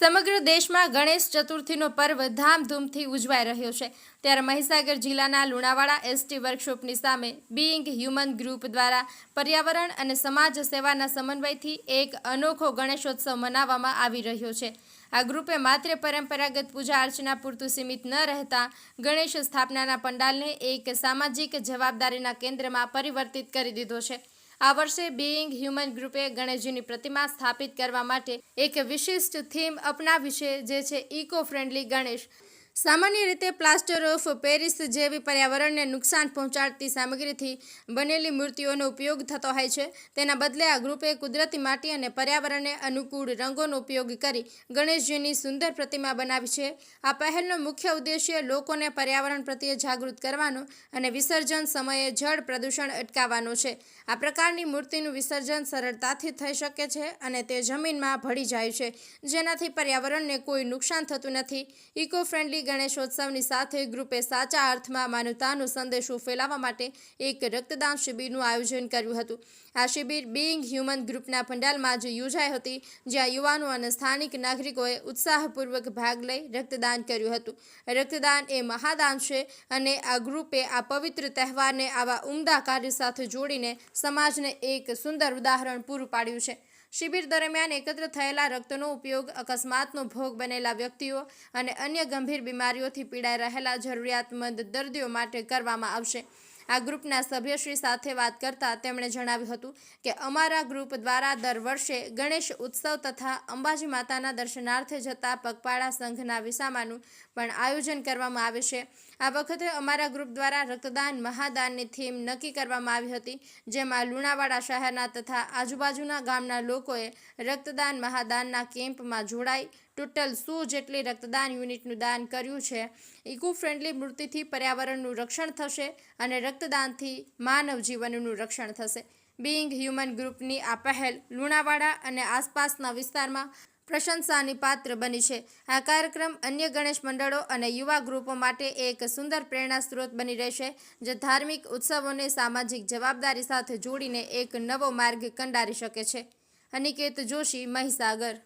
દેશમાં ગણેશ ચતુર્થીનો પર્વ ધામધૂમથી ઉજવાઈ રહ્યો છે. ત્યારે મહીસાગર જિલ્લાના લુણાવાડા એસટી વર્કશોપની સામે બીઇંગ હ્યુમન ગ્રુપ દ્વારા પર્યાવરણ અને સમાજ સેવાના સમન્વયથી એક અનોખો ગણેશોત્સવ મનાવવામાં આવી રહ્યો છે. આ ગ્રુપે માત્ર પરંપરાગત પૂજા અર્ચના પૂરતું સીમિત ન રહેતા ગણેશ સ્થાપનાના પંડાલને એક સામાજિક જવાબદારીના કેન્દ્રમાં પરિવર્તિત કરી દીધો છે. આ વર્ષે બિઈંગ હ્યુમન ગ્રુપે ગણેશજીની પ્રતિમા સ્થાપિત કરવા માટે એક વિશિષ્ટ થીમ અપનાવી છે, જે છે ઇકો ફ્રેન્ડલી ગણેશ. સામાન્ય રીતે પ્લાસ્ટર ઓફ પેરિસ જેવી પર્યાવરણને નુકસાન પહોંચાડતી સામગ્રીથી બનેલી મૂર્તિઓનો ઉપયોગ થતો હોય છે. તેના બદલે આ ગ્રુપે કુદરતી માટી અને પર્યાવરણને અનુકૂળ રંગોનો ઉપયોગ કરી ગણેશજીની સુંદર પ્રતિમા બનાવી છે. આ પહેલનો મુખ્ય ઉદ્દેશ્ય લોકોને પર્યાવરણ પ્રત્યે જાગૃત કરવાનો અને વિસર્જન સમયે જળ પ્રદૂષણ અટકાવવાનો છે. આ પ્રકારની મૂર્તિનું વિસર્જન સરળતાથી થઈ શકે છે અને તે જમીનમાં ભળી જાય છે. જેનાથી પર્યાવરણને કોઈ નુકસાન થતું નથી. ઇકો ફ્રેન્ડલી ગણેશોત્સવની સાથે ગ્રુપે સાચા અર્થમાં માનવતાનો સંદેશો ફેલાવવા માટે એક રક્તદાન શિબિરનું આયોજન કર્યું હતું. આ શિબિર બિંગ હ્યુમન ગ્રુપના પંડાલમાં જ યોજાઈ હતી, જ્યાં યુવાનો અને સ્થાનિક નાગરિકોએ ઉત્સાહપૂર્વક ભાગ લઈ રક્તદાન કર્યું હતું. રક્તદાન એ મહાદાન છે અને આ ગ્રુપે આ પવિત્ર તહેવારને આવા ઉમદા કાર્ય સાથે જોડીને સમાજને એક સુંદર ઉદાહરણ પૂરું પાડ્યું છે. શિબિર દરમિયાન એકત્ર થયેલા રક્તનો ઉપયોગ, અકસ્માતનો ભોગ બનેલા વ્યક્તિઓ અને અન્ય ગંભીર બીમારીઓથી પીડાઈ રહેલા જરૂરિયાતમંદ દર્દીઓ માટે કરવામાં આવશે. આ ગ્રુપના સભ્યશ્રી સાથે વાત કરતા તેમણે જણાવ્યું હતું કે અમારા ગ્રુપ દ્વારા દર વર્ષે ગણેશ ઉત્સવ તથા અંબાજી માતાના દર્શનાર્થે જતા પગપાળા સંઘના વિસામાનું પણ આયોજન કરવામાં આવે છે. આ વખતે અમારા ગ્રુપ દ્વારા રક્તદાન, મહાદાનની થીમ નક્કી કરવામાં આવી હતી, જેમાં લુણાવાડા શહેરના તથા આજુબાજુના ગામના લોકોએ રક્તદાન, મહાદાનના કેમ્પમાં જોડાઈ ટોટલ સો જેટલી રક્તદાન યુનિટનું દાન કર્યું છે. ઇકો ફ્રેન્ડલી મૂર્તિથી પર્યાવરણનું રક્ષણ થશે અને રક્તદાનથી માનવ જીવનનું રક્ષણ થશે. બિંગ હ્યુમન ગ્રુપની આ પહેલ લુણાવાડા અને આસપાસના વિસ્તારમાં પ્રશંસાની પાત્ર બની છે. આ કાર્યક્રમ અન્ય ગણેશ મંડળો અને યુવા ગ્રુપો માટે એક સુંદર પ્રેરણા સ્ત્રોત બની રહેશે, જે ધાર્મિક ઉત્સવોને સામાજિક જવાબદારી સાથે જોડીને એક નવો માર્ગ કંડારી શકે છે. અનિકેત જોશી, મહીસાગર.